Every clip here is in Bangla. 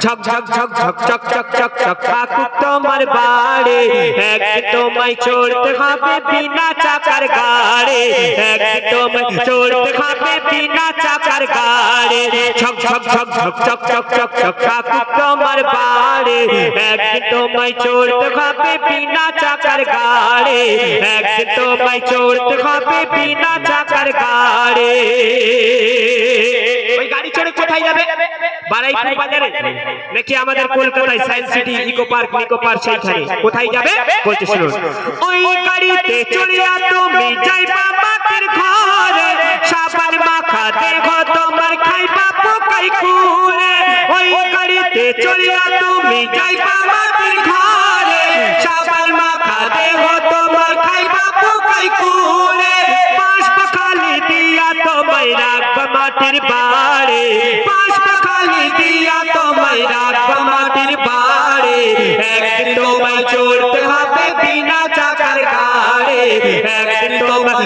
ঝক ঝক ঝক ঝক ঝক ঝক ঝক ঝক ঠাকুর তোমার বাড়ি এক তোমায় চড়তে হবে বিনা চাকার গাড়ি এক তোমায় চড়তে হবে বিনা চাকার গাড়ি ঝক ঝক ঝক ঝক ঝক ঝক ঝক ঝক ঠাকুর তোমার বাড়ি এক তোমায় চড়তে হবে বিনা চাকার গাড়ি এক তোমায় চড়তে হবে বিনা চাকার গাড়ি ওই গাড়ি চড়ে কোথায় যাবে বারাইপুর বাজারে নাকি আমাদের কলকাতায় Science City Eco Park Nicco Park সেইখানে? কোথায় যাবে? বলতে শুনুন। ওই গাড়িতে চড়িয়া তুমি যাইবা মাটির ঘরে। সাবান মাখা দেহ তোমার খাইবা পোকাই কুলে ওই গাড়িতে চড়িয়া তুমি যাইবা মাটির ঘরে। সাবান মাখা দেহ তোমার খাইবা পোকাই কুলে পাঁচ পাখালি দিয়া তোমায় রাখবা মাটির বাড়ি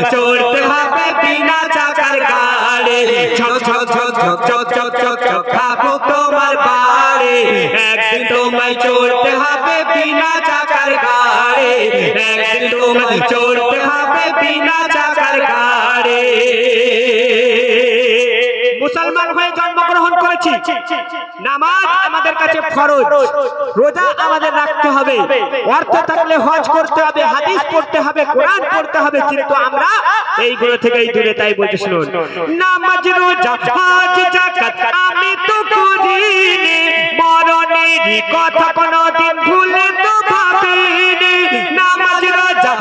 চড়তে হবে বিনা চাকার গাড়ে ঝক ঝক ছোট ছোট ঝক ঝক ঝক ঝক ঠাকুর তোমার বাড়ি একদিন তোমায় চড়তে হবে বিনা করেছি। নামাজ আমাদের কাছে ফরজ। রোজা আমাদের রাখতে হবে। অর্থ থাকলে হজ করতে হবে হাদিস পড়তে হবে কোরআন পড়তে হবে কিন্তু আমরা এইগুলো থেকেই দূরে তাই বলতে শুনুন নামাজ রোজা হজ জাকাত আমি তো করিনি মরণের কথা কোনদিন ভুলে তো ভাবিনি। নামাজ রোজা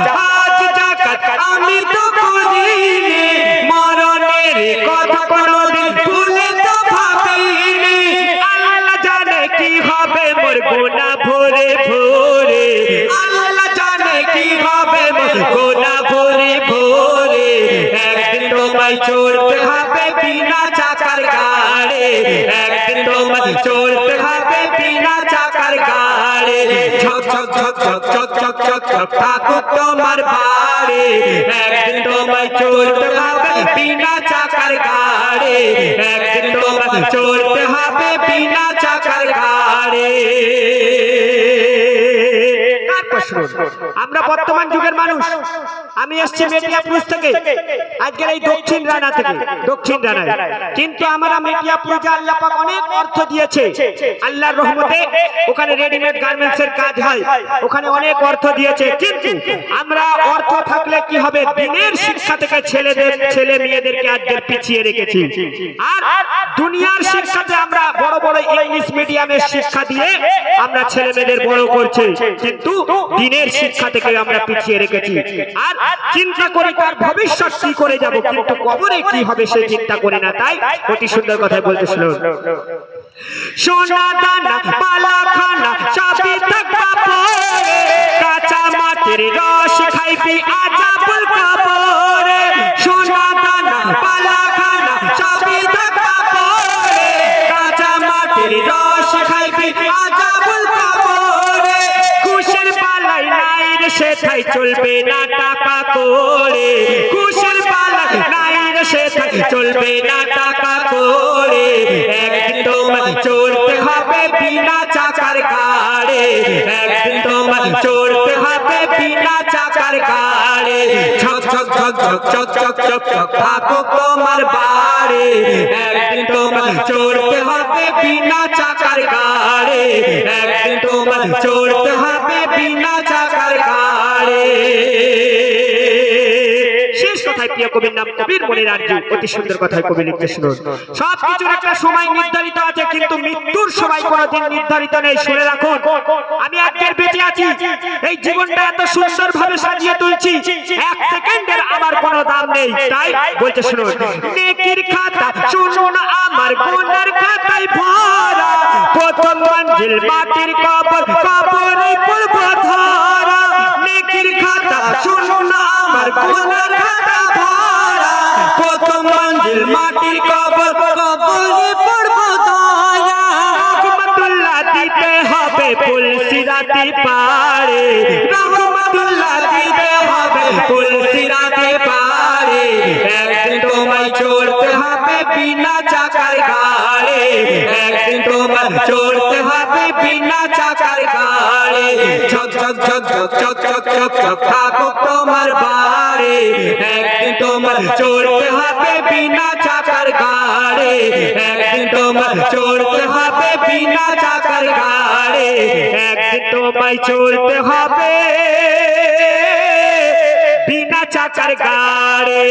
ভরে ভরে। আল্লাহ জানে কি হবে গোনা ভরে ভরে। একদিন তোমায় চড়তে হবে বিনা চাকার গাড়ি একদিন তোমায় চড়তে হবে বিনা চাকার গাড়ি ঝক ঝক ঝক ঝক ঝক ঝক ঝক ঝক ঠাকুর তোমার বাড়ি। একদিন তোমায় চড়তে হবে বিনা চাকার গাড়ি একদিন তোমায় চড়তে হবে বিনা চাকার গাড়ি তারপর আমরা বর্তমান যুগের মানুষ। আমি এসছি মেটিয়াপুর থেকে। আজকের এই দক্ষিণ রানা থেকে। দক্ষিণ রানায়। কিন্তু আমরা মেটিয়াপুরে আল্লাহ পাক অনেক অর্থ দিয়েছে। আল্লাহর রহমতে ওখানে রেডিমেড গার্মেন্টস এর কাজ হয়। ওখানে অনেক অর্থ দিয়েছে কিন্তু আমরা অর্থ থাকলে কি হবে? দিনের শিক্ষা থেকে ছেলেদের ছেলে মেয়েদেরকে আজকের পিছিয়ে রেখেছি। আর দুনিয়ার শিক্ষাতে আমরা বড় বড় ইংলিশ মিডিয়ামের শিক্ষা দিয়ে আমরা ছেলে মেয়েদের বড় করছি কিন্তু দিনের শিক্ষা থেকে আমরা পিছিয়ে রেখেছি। আর চিন্তা করি তার ভবিষ্যৎ কি করে যাব, কিন্তু কবরে কি হবে সে চিন্তা করি না। তাই অতি সুন্দর কথা বলতে শুনুন। সোনা দানা পালা খানা চাবি থাকা কাঁচা মাটির রস খাইবি আজাবুল সেথাই চলবে না টাকা করে। কুশের পালাই নাই রে সেথাই চলবে না টাকা করে। একদিন তোমায় চড়তে হবে বিনা চাকার গাড়ি একদিন তোমায় চড়তে হবে বিনা চাকার গাড়ি ছক ছক ঝক ঝক ছক ছক ছক ঝক থাকো তোমার বাড়ি। একদিন তোমায় চড়তে হবে বিনা চাকার গাড়ি একদিন তোমায় চড়তে হবে বিনা চাকার কবির নাম কবির মনে রাজ্য অতি সুন্দর কথায় কবি লিখতে শুনুন। সব কিছুর একটা সময় নির্ধারিত আছে, কিন্তু মৃত্যুর সময় কোনোদিন নির্ধারিত নেই। শুনে রাখুন, আমি আজকের বেঁচে আছি। এই জীবনটা এত সুন্দর ভাবে সাজিয়ে তুলছি। এক সেকেন্ডের আমার কোনো দাম নেই। তাই বলতে শুনুন, নেকির খাতা, শুনুন আমার গুণের খাতায় ভরা। প্রথম মঞ্জিল মাটির কবর, কবরে পড়ব ধরা। নেকির খাতা, শুনুন আমার গুণের খাতা প্রথম মঞ্জিল মাটির কবর কবরে পড়ব দয়া রহমতুল্লাহ দিতে হবে পুলসিরাতি পারে রহমতুল্লাহ দিতে হবে পুলসিরাতি পারে একদিন তোমায় চড়তে হবে বিনা চাকার গাড়ি একদিন তোমার চড়তে হবে বিনা চাকার গাড়ি ঝক ঝক ঝক ঝক ঝক ঝক ঝক ঝক থাকুক তোমার বাড়ি একদিন তোমার চড়তে হবে বিনা চাকার গাড়ে একদিন তোমার চড়তে হবে বিনা চাকার গাড়ে একদিন তোমায় চলতে হবে বিনা চাকার গাড়ি